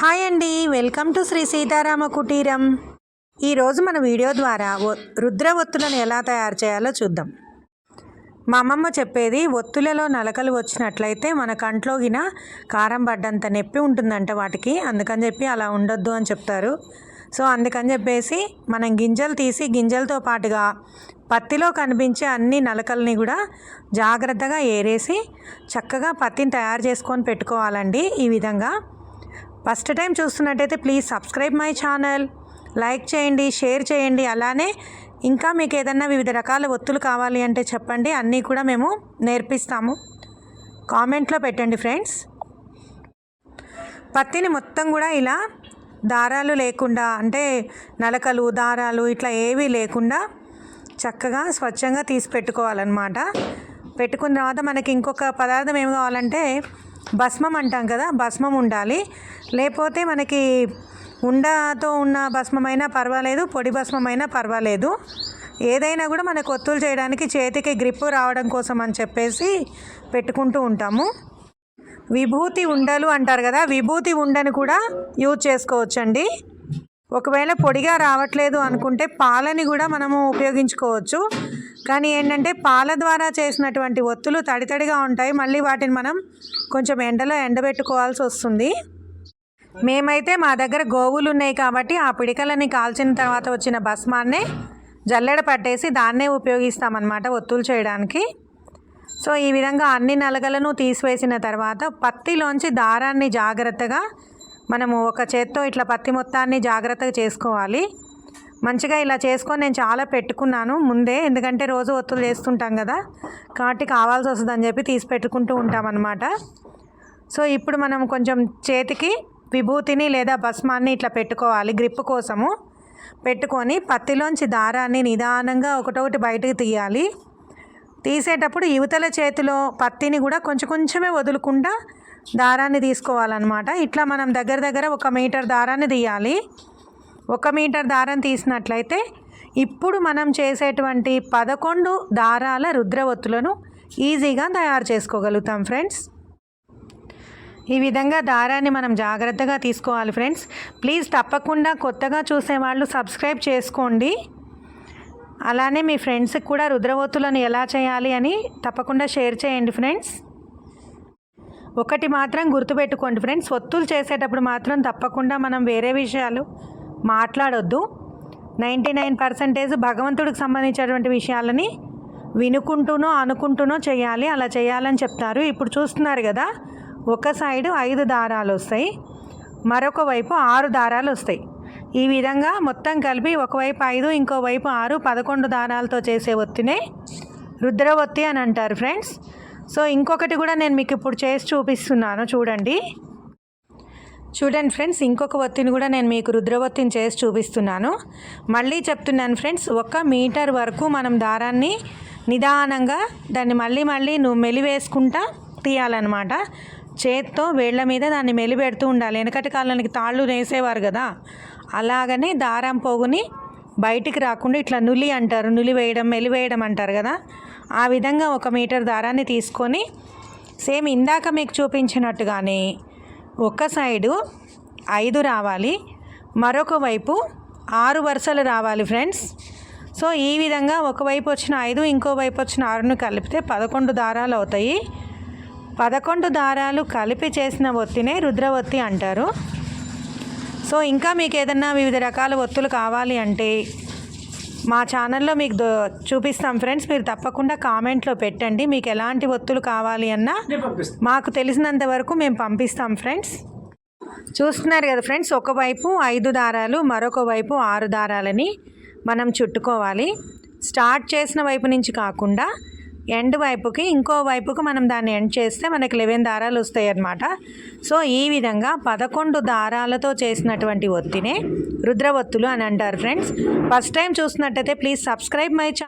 Hi అండి welcome to Shri Sitarama కుటీరం. ఈరోజు మన వీడియో ద్వారా రుద్ర ఒత్తులను ఎలా తయారు చేయాలో చూద్దాం. మా అమ్మమ్మ చెప్పేది ఒత్తులలో నలకలు వచ్చినట్లయితే మన కంట్లో గిన కారం పడ్డంత నొప్పి ఉంటుందంట వాటికి అందుకని చెప్పి అలా ఉండొద్దు అని చెప్తారు. సో అందుకని చెప్పేసి మనం గింజలు తీసి గింజలతో పాటుగా పత్తిలో కనిపించే అన్ని నలకల్ని కూడా జాగ్రత్తగా ఏరేసి చక్కగా పత్తిని తయారు చేసుకొని పెట్టుకోవాలండి. ఈ విధంగా ఫస్ట్ టైం చూస్తున్నట్టయితే please subscribe my channel like చేయండి షేర్ చేయండి. అలానే ఇంకా మీకు ఏదన్నా వివిధ రకాల ఒత్తులు కావాలి అంటే చెప్పండి అన్నీ కూడా మేము నేర్పిస్తాము. కామెంట్లో పెట్టండి ఫ్రెండ్స్. పత్తిని మొత్తం కూడా ఇలా దారాలు లేకుండా అంటే నలకలు దారాలు ఇట్లా ఏవీ లేకుండా చక్కగా స్వచ్ఛంగా తీసి పెట్టుకోవాలన్నమాట. పెట్టుకున్న తర్వాత మనకి ఇంకొక పదార్థం ఏం కావాలంటే భస్మం అంటాం కదా భస్మం ఉండాలి. లేకపోతే మనకి ఉండతో ఉన్న భస్మమైనా పర్వాలేదు పొడి భస్మమైనా పర్వాలేదు. ఏదైనా కూడా మనకు ఒత్తులు చేయడానికి చేతికి గ్రిప్ రావడం కోసం అని చెప్పేసి పెట్టుకుంటూ ఉంటాము. విభూతి ఉండలు అంటారు కదా విభూతి ఉండని కూడా యూజ్ చేసుకోవచ్చండి. ఒకవేళ పొడిగా రావట్లేదు అనుకుంటే పాలని కూడా మనము ఉపయోగించుకోవచ్చు. కానీ ఏంటంటే పాల ద్వారా చేసినటువంటి ఒత్తులు తడితడిగా ఉంటాయి. మళ్ళీ వాటిని మనం కొంచెం ఎండలో ఎండబెట్టుకోవాల్సి వస్తుంది. మేమైతే మా దగ్గర గోవులు ఉన్నాయి కాబట్టి ఆ పిడికలని కాల్చిన తర్వాత వచ్చిన భస్మాన్నే జల్లెడ పట్టేసి దాన్నే ఉపయోగిస్తామన్నమాట ఒత్తులు చేయడానికి. సో ఈ విధంగా అన్ని నలగలను తీసివేసిన తర్వాత పత్తిలోంచి దారాన్ని జాగ్రత్తగా మనము ఒక చేత్తో ఇట్లా పత్తి మొత్తాన్ని జాగ్రత్తగా చేసుకోవాలి. మంచిగా ఇలా చేసుకొని నేను చాలా పెట్టుకున్నాను ముందే. ఎందుకంటే రోజు ఒత్తులు చేస్తుంటాం కదా. కాబట్టి కావాల్సి వస్తుందని చెప్పి తీసి పెట్టుకుంటూ ఉంటామన్నమాట. సో ఇప్పుడు మనం కొంచెం చేతికి విభూతిని లేదా భస్మాన్ని ఇట్లా పెట్టుకోవాలి గ్రిప్ కోసము. పెట్టుకొని పత్తిలోంచి దారాన్ని నిదానంగా ఒకటొకటి బయటకు తీయాలి. తీసేటప్పుడు యువతల చేతిలో పత్తిని కూడా కొంచెం కొంచెమే వదులుకుండా దారాన్ని తీసుకోవాలన్నమాట. ఇట్లా మనం దగ్గర దగ్గర ఒక మీటర్ దారాన్ని తీయాలి. ఒక మీటర్ దారం తీసినట్లయితే ఇప్పుడు మనం చేసేటువంటి పదకొండు దారాల రుద్రవత్తులను ఈజీగా తయారు చేసుకోగలుగుతాం ఫ్రెండ్స్. ఈ విధంగా దారాన్ని మనం జాగ్రత్తగా తీసుకోవాలి ఫ్రెండ్స్. ప్లీజ్ తప్పకుండా కొత్తగా చూసేవాళ్ళు సబ్స్క్రైబ్ చేసుకోండి. అలానే మీ ఫ్రెండ్స్కి కూడా రుద్రవత్తులను ఎలా చేయాలి అని తప్పకుండా షేర్ చేయండి ఫ్రెండ్స్. ఒకటి మాత్రం గుర్తుపెట్టుకోండి ఫ్రెండ్స్ ఒత్తులు చేసేటప్పుడు మాత్రం తప్పకుండా మనం వేరే విషయాలు మాట్లాడొద్దు. నైంటీ నైన్ పర్సెంటేజ్ భగవంతుడికి సంబంధించినటువంటి విషయాలని వినుకుంటూనో అనుకుంటూనో చేయాలి. అలా చేయాలని చెప్తారు. ఇప్పుడు చూస్తున్నారు కదా ఒక సైడు ఐదు దారాలు వస్తాయి మరొక వైపు ఆరు దారాలు వస్తాయి. ఈ విధంగా మొత్తం కలిపి ఒకవైపు ఐదు ఇంకోవైపు ఆరు పదకొండు దారాలతో చేసే ఒత్తినే రుద్రవత్తి అని అంటారు ఫ్రెండ్స్. సో ఇంకొకటి కూడా నేను మీకు ఇప్పుడు చేసి చూపిస్తున్నాను చూడండి. చూడండి ఫ్రెండ్స్ ఇంకొక ఒత్తిని కూడా నేను మీకు రుద్రవత్తిని చేసి చూపిస్తున్నాను. మళ్ళీ చెప్తున్నాను ఫ్రెండ్స్ ఒక మీటర్ వరకు మనం దారాన్ని నిదానంగా దాన్ని మళ్ళీ మళ్ళీ నువ్వు మెలివేసుకుంటా తీయాలన్నమాట. చేత్తో వేళ్ళ మీద దాన్ని మెలిపెడుతూ ఉండాలి. వెనకటి కాలానికి తాళ్ళు వేసేవారు కదా. అలాగనే దారం పోగుని బయటికి రాకుండా ఇట్లా నులి అంటారు. నులి వేయడం మెలివేయడం అంటారు కదా. ఆ విధంగా ఒక మీటర్ దారాన్ని తీసుకొని సేమ్ ఇందాక మీకు చూపించినట్టుగానే ఒక సైడు ఐదు రావాలి మరొక వైపు ఆరు వరుసలు రావాలి ఫ్రెండ్స్. సో ఈ విధంగా ఒకవైపు వచ్చిన ఐదు ఇంకో వైపు వచ్చిన ఆరును కలిపితే పదకొండు దారాలు అవుతాయి. పదకొండు దారాలు కలిపి చేసిన ఒత్తినే రుద్రవత్తి అంటారు. సో ఇంకా మీకు ఏదన్నా వివిధ రకాల ఒత్తులు కావాలి అంటే మా ఛానల్లో మీకు దో- చూపిస్తాం ఫ్రెండ్స్ మీరు తప్పకుండా కామెంట్లో పెట్టండి. మీకు ఎలాంటి ఒత్తులు కావాలి అన్నా మాకు తెలిసినంత వరకు మేము పంపిస్తాం ఫ్రెండ్స్ చూస్తున్నారు కదా ఫ్రెండ్స్ ఒకవైపు ఐదు దారాలు మరొక వైపు ఆరు దారాలని మనం చుట్టుకోవాలి. స్టార్ట్ చేసిన వైపు నుంచి కాకుండా ఎండ్ వైపుకి ఇంకో వైపుకి మనం దాన్ని ఎండ్ చేస్తే మనకి లెవెన్ దారాలు వస్తాయి అన్నమాట సో ఈ విధంగా పదకొండు దారాలతో చేసినటువంటి ఒత్తినే రుద్రవత్తులు అని అంటారు ఫ్రెండ్స్. ఫస్ట్ టైం చూసినట్టయితే ప్లీజ్ సబ్స్క్రైబ్ మై ఛానల్